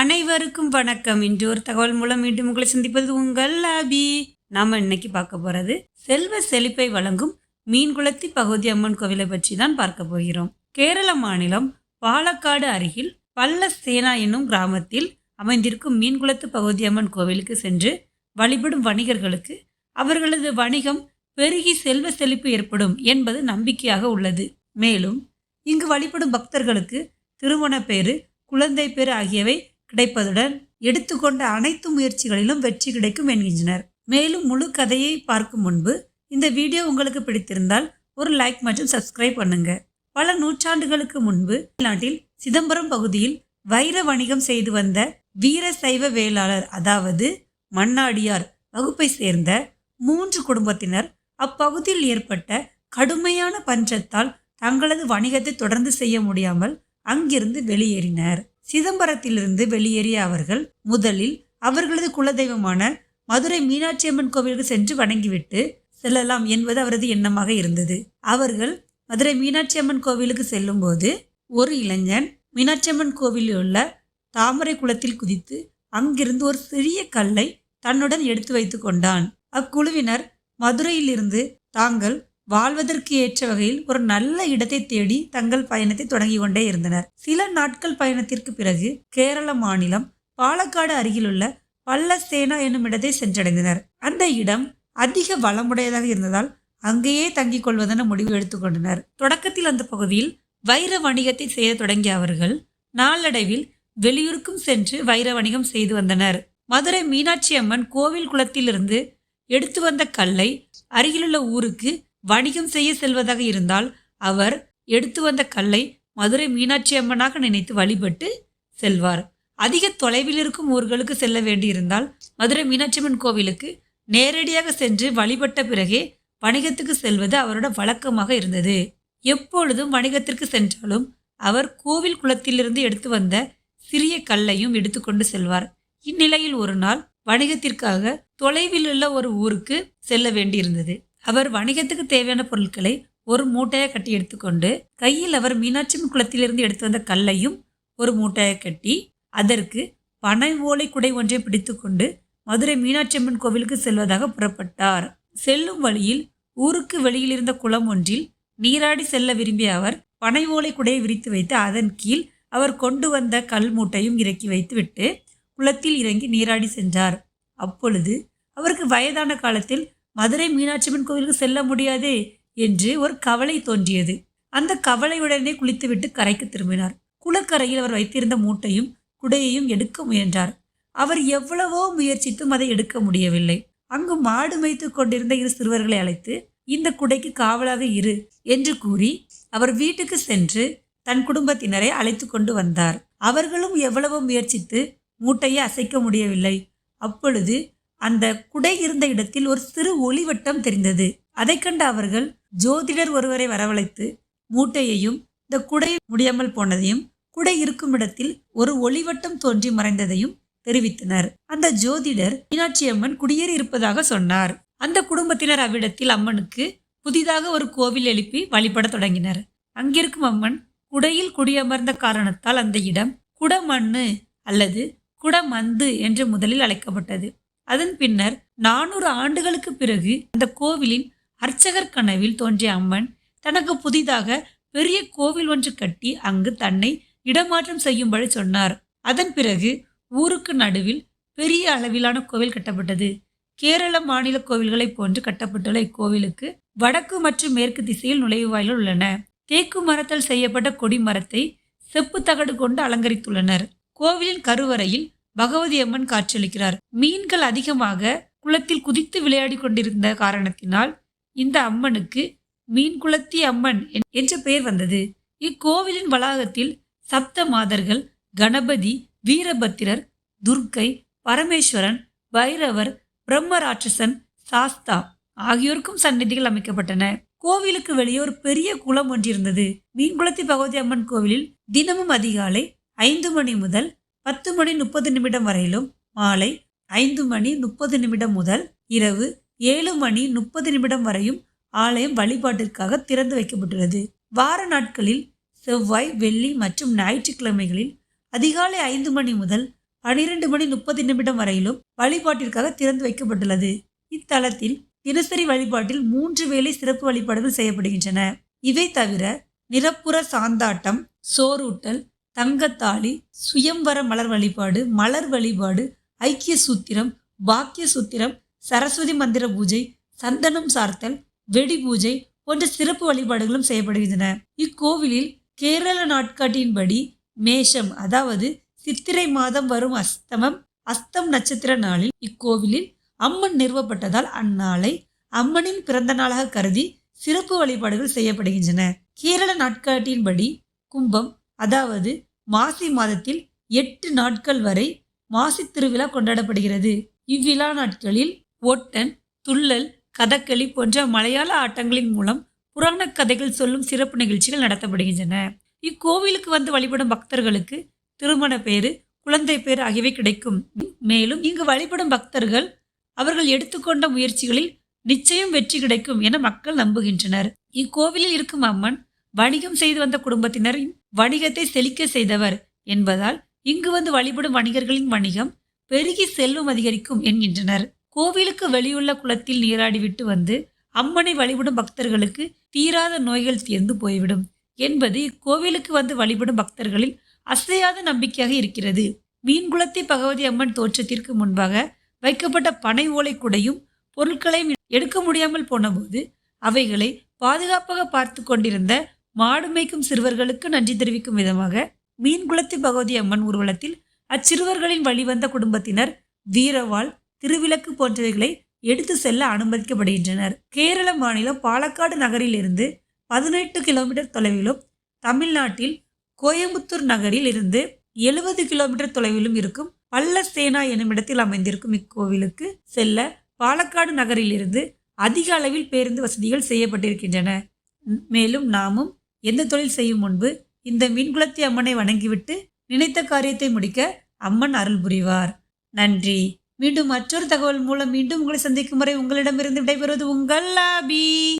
அனைவருக்கும் வணக்கம். இன்று ஒரு தகவல் மூலம் மீண்டும் உங்களை சந்திப்பது உங்கள் அபி. நாம் இன்னைக்கு பார்க்க போகிறது செல்வ செழிப்பை வழங்கும் மீன்குளத்தி பகுதி அம்மன் கோவிலை பற்றி தான் பார்க்க போகிறோம். கேரள மாநிலம் பாலக்காடு அருகில் பல்லசேனா என்னும் கிராமத்தில் அமைந்திருக்கும் மீன்குளத்து பகுதி அம்மன் கோவிலுக்கு சென்று வழிபடும் வணிகர்களுக்கு அவர்களது வணிகம் பெருகி செல்வ செழிப்பு ஏற்படும் என்பது நம்பிக்கையாக உள்ளது. மேலும் இங்கு வழிபடும் பக்தர்களுக்கு திருமண பேறு குழந்தை பேறு ஆகியவை கிடைப்பதுடன் எடுத்துக்கொண்ட அனைத்து முயற்சிகளிலும் வெற்றி கிடைக்கும் என்கின்றனர். மேலும் முழு கதையை பார்க்கும் முன்பு இந்த வீடியோ உங்களுக்கு பிடித்திருந்தால் ஒரு லைக் மற்றும் சப்ஸ்கிரைப் பண்ணுங்க. பல நூற்றாண்டுகளுக்கு முன்பு நாட்டில் சிதம்பரம் பகுதியில் வைர வணிகம் செய்து வந்த வீர சைவ வேளாளர் அதாவது மண்ணாடியார் வகுப்பை சேர்ந்த மூன்று குடும்பத்தினர் அப்பகுதியில் ஏற்பட்ட கடுமையான பஞ்சத்தால் தங்களது வணிகத்தை தொடர்ந்து செய்ய முடியாமல் அங்கிருந்து வெளியேறினர். சிதம்பரத்திலிருந்து வெளியேறிய அவர்கள் முதலில் அவர்களது குலதெய்வமான மதுரை மீனாட்சி அம்மன் கோவிலுக்கு சென்று வணங்கிவிட்டு செல்லலாம் என்பது அவரது எண்ணமாக இருந்தது. அவர்கள் மதுரை மீனாட்சி அம்மன் கோவிலுக்கு செல்லும்போது ஒரு இளைஞன் மீனாட்சி அம்மன் கோவிலில் உள்ள தாமரை குளத்தில் குதித்து அங்கிருந்து ஒரு சிறிய கல்லை தன்னுடன் எடுத்து வைத்து கொண்டான். அக்குழுவினர் மதுரையிலிருந்து தாங்கள் வாழ்வதற்கு ஏற்ற வகையில் ஒரு நல்ல இடத்தை தேடி தங்கள் பயணத்தை தொடங்கி கொண்டே இருந்தனர். சில நாட்கள் பயணத்திற்கு பிறகு கேரள மாநிலம் பாலக்காடு அருகிலுள்ள பல்லசேனா என்னும் இடத்தை சென்றடைந்தனர். அந்த இடம் அதிக வளமுடையதாக இருந்ததால் அங்கேயே தங்கிக் கொள்வதென முடிவு எடுத்துக்கொண்டனர் தொடக்கத்தில் அந்த பகுதியில் வைர வணிகத்தை செய்ய தொடங்கிய அவர்கள் நாளடைவில் வெளியூருக்கும் சென்று வைர வணிகம் செய்து வந்தனர். மதுரை மீனாட்சி அம்மன் கோவில் குளத்திலிருந்து எடுத்து வந்த கல்லை அருகிலுள்ள ஊருக்கு வணிகம் செய்ய செல்வதாக இருந்தால் அவர் எடுத்து வந்த கல்லை மதுரை மீனாட்சி அம்மனாக நினைத்து வழிபட்டு செல்வார். அதிக தொலைவில் இருக்கும் ஊர்களுக்கு செல்ல வேண்டியிருந்தால் மதுரை மீனாட்சி அம்மன் கோவிலுக்கு நேரடியாக சென்று வழிபட்ட பிறகே வணிகத்துக்கு செல்வது அவரோட வழக்கமாக இருந்தது. எப்பொழுதும் வணிகத்திற்கு சென்றாலும் அவர் கோவில் குளத்திலிருந்து எடுத்து வந்த சிறிய கல்லையும் எடுத்துக்கொண்டு செல்வார். இந்நிலையில் ஒரு நாள் வணிகத்திற்காக தொலைவில் உள்ள ஒரு ஊருக்கு செல்ல வேண்டியிருந்தது. அவர் வணிகத்துக்கு தேவையான பொருட்களை ஒரு மூட்டையாக கட்டி எடுத்துக்கொண்டு கையில் அவர் மீனாட்சியம்மன் குளத்திலிருந்து எடுத்து வந்த கல்லையும் ஒரு மூட்டையை கட்டி அதற்கு பனை ஓலை குடை ஒன்றை பிடித்துக்கொண்டு மதுரை மீனாட்சி அம்மன் கோவிலுக்கு செல்வதாக புறப்பட்டார். செல்லும் வழியில் ஊருக்கு வெளியில் இருந்த குளம் ஒன்றில் நீராடி செல்ல விரும்பிய அவர் பனை ஓலை குடையை விரித்து வைத்து அதன் கீழ் அவர் கொண்டு வந்த கல் மூட்டையும் இறக்கி வைத்துவிட்டு குளத்தில் இறங்கி நீராடி சென்றார். அப்பொழுது அவருக்கு வயதான காலத்தில் மதுரை மீனாட்சியம்மன் கோவிலுக்கு செல்ல முடியாதே என்று ஒரு கவலை தோன்றியது. அந்த கவலையுடனே குளித்துவிட்டு கரைக்கு திரும்பினார். குளக்கரையில் அவர் வைத்திருந்த மூட்டையும் குடையையும் எடுக்க முயன்றார். அவர் எவ்வளவோ முயற்சித்தும் அதை எடுக்க முடியவில்லை. அங்கு மாடு மேய்த்து கொண்டிருந்த இரு சிறுவர்களை அழைத்து இந்த குடைக்கு காவலாக இரு என்று கூறி அவர் வீட்டுக்கு சென்று தன் குடும்பத்தினரை அழைத்து கொண்டு வந்தார். அவர்களும் எவ்வளவோ முயற்சித்து மூட்டையை அசைக்க முடியவில்லை. அப்பொழுது அந்த குடை இருந்த இடத்தில் ஒரு சிறு ஒளிவட்டம் தெரிந்தது. அதை கண்ட அவர்கள் ஜோதிடர் ஒருவரை வரவழைத்து மூட்டையையும் இந்த குடை முடியாமல் போனதையும் குடை இருக்கும் இடத்தில் ஒரு ஒளிவட்டம் தோன்றி மறைந்ததையும் தெரிவித்தனர். அந்த ஜோதிடர் மீனாட்சி அம்மன் குடியேறி இருப்பதாக சொன்னார். அந்த குடும்பத்தினர் அவ்விடத்தில் அம்மனுக்கு புதிதாக ஒரு கோவில் எழுப்பி வழிபட தொடங்கினர். அங்கிருக்கும் அம்மன் குடையில் குடியமர்ந்த காரணத்தால் அந்த இடம் குடமண்ணு அல்லது குடமந்து என்று முதலில் அழைக்கப்பட்டது. அதன் பின்னர் நானூறு ஆண்டுகளுக்கு பிறகு அந்த கோவிலின் அர்ச்சகர் கனவில் தோன்றிய அம்மன் தனக்கு புதிதாக பெரிய கோவில் ஒன்று கட்டி அங்கு தன்னை இடமாற்றம் செய்யும்படி சொன்னார். அதன் பிறகு ஊருக்கு நடுவில் பெரிய அளவிலான கோவில் கட்டப்பட்டது. கேரள மாநில கோவில்களைப் போன்று கட்டப்பட்டுள்ள இக்கோவிலுக்கு வடக்கு மற்றும் மேற்கு திசையில் நுழைவாயில்கள் உள்ளன. தேக்கு மரத்தால் செய்யப்பட்ட கொடி மரத்தை செப்பு தகடு கொண்டு அலங்கரித்துள்ளனர். கோவிலின் கருவறையில் பகவதி அம்மன் காட்சியளிக்கிறார். மீன்கள் அதிகமாக குளத்தில் குதித்து விளையாடி கொண்டிருந்த காரணத்தினால் இந்த அம்மனுக்கு மீன் குளத்தி அம்மன் என்ற பெயர் வந்தது. இக்கோவிலின் வளாகத்தில் சப்த மாதர்கள் கணபதி வீரபத்திரர் துர்க்கை பரமேஸ்வரன் பைரவர் பிரம்மராட்சசன் சாஸ்தா ஆகியோருக்கும் சந்நிதிகள் அமைக்கப்பட்டன. கோவிலுக்கு வெளியே ஒரு பெரிய குளம் ஒன்றிருந்தது. மீன்குளத்தி பகவதி அம்மன் கோவிலில் தினமும் அதிகாலை ஐந்து மணி முதல் பத்து மணி முப்பது நிமிடம் வரையிலும் மாலை ஐந்து மணி முப்பது நிமிடம் முதல் இரவு ஏழு மணி முப்பது நிமிடம் வரையும் ஆலயம் வழிபாட்டிற்காக திறந்து வைக்கப்பட்டுள்ளது. வார நாட்களில் செவ்வாய் வெள்ளி மற்றும் ஞாயிற்றுக்கிழமைகளில் அதிகாலை ஐந்து மணி முதல் பனிரெண்டு மணி முப்பது நிமிடம் வரையிலும் வழிபாட்டிற்காக திறந்து வைக்கப்பட்டுள்ளது. இத்தலத்தில் தினசரி வழிபாட்டில் மூன்று வேளை சிறப்பு வழிபாடுகள் செய்யப்படுகின்றன. இவை தவிர நிரப்புற சாந்தாட்டம் சோறூட்டல் தங்கத்தாளி சுயம்வர மலர் வழிபாடு மலர் வழிபாடு ஐக்கிய சூத்திரம் பாக்கிய சூத்திரம் சரஸ்வதி மந்திர பூஜை சந்தனம் சார்த்தல் வெடி பூஜை போன்ற சிறப்பு வழிபாடுகளும் செய்யப்படுகின்றன. இக்கோவிலில் கேரள நாட்காட்டியின்படி மேஷம் அதாவது சித்திரை மாதம் வரும் அஸ்தமம் அஸ்தம் நட்சத்திர நாளில் இக்கோவிலில் அம்மன் நிறுவப்பட்டதால் அந்நாளை அம்மனின் பிறந்த நாளாக கருதி சிறப்பு வழிபாடுகள் செய்யப்படுகின்றன. கேரள நாட்காட்டியின்படி கும்பம் அதாவது மாசி மாதத்தில் எட்டு நாட்கள் வரை மாசி திருவிழா கொண்டாடப்படுகிறது. இவ்விழா நாட்களில் ஒட்டன் துள்ளல் கதகளி போன்ற மலையாள ஆட்டங்களின் மூலம் புராண கதைகள் சொல்லும் சிறப்பு நிகழ்ச்சிகள் நடத்தப்படுகின்றன. இக்கோவிலுக்கு வந்து வழிபடும் பக்தர்களுக்கு திருமண பேரு குழந்தை பேர் ஆகியவை கிடைக்கும். மேலும் இங்கு வழிபடும் பக்தர்கள் அவர்கள் எடுத்துக்கொண்ட முயற்சிகளில் நிச்சயம் வெற்றி கிடைக்கும் என மக்கள் நம்புகின்றனர். இக்கோவிலில் இருக்கும் அம்மன் வணிகம் செய்து வந்த குடும்பத்தினரின் வணிகத்தை செழிக்க செய்தவர் என்பதால் இங்கு வந்து வழிபடும் வணிகர்களின் வணிகம் பெருகி செல்வம் அதிகரிக்கும் என்கின்றனர். கோவிலுக்கு வெளியுள்ள குளத்தில் நீராடிவிட்டு வந்து அம்மனை வழிபடும் பக்தர்களுக்கு தீராத நோய்கள் தீர்ந்து போய்விடும் என்பது இக்கோவிலுக்கு வந்து வழிபடும் பக்தர்களின் அசையாத நம்பிக்கையாக இருக்கிறது. மீன்குளத்தை பகவதி அம்மன் தோற்றத்திற்கு முன்பாக வைக்கப்பட்ட பனை ஓலை குடையும் பொருட்களையும் எடுக்க முடியாமல் போனபோது அவைகளை பாதுகாப்பாக பார்த்து கொண்டிருந்த மாடு மேய்க்கும் சிறுவர்களுக்கு நன்றி தெரிவிக்கும் விதமாக மீன்குளத்து பகவதி அம்மன் ஊர்வலத்தில் அச்சிறுவர்களின் வழிவந்த குடும்பத்தினர் வீரவாள் திருவிளக்கு போன்றவைகளை எடுத்து செல்ல அனுமதிக்கப்படுகின்றனர். கேரள மாநிலம் பாலக்காடு நகரிலிருந்து பதினெட்டு கிலோமீட்டர் தொலைவிலும் தமிழ்நாட்டில் கோயம்புத்தூர் நகரில் இருந்து எழுபது கிலோமீட்டர் தொலைவிலும் இருக்கும் பல்லசேனா எனும் இடத்தில் அமைந்திருக்கும் இக்கோவிலுக்கு செல்ல பாலக்காடு நகரிலிருந்து அதிக அளவில் பேருந்து வசதிகள் செய்யப்பட்டிருக்கின்றன. மேலும் நாமும் எந்த தொழில் செய்யும் முன்பு இந்த மீன்குளத்தி அம்மனை வணங்கிவிட்டு நினைத்த காரியத்தை முடிக்க அம்மன் அருள் புரிவார். நன்றி. மீண்டும் மற்றொரு தகவல் மூலம் மீண்டும் உங்களை சந்திக்கும் வரை உங்களிடமிருந்து விடைபெறுவது உங்கள் லாபி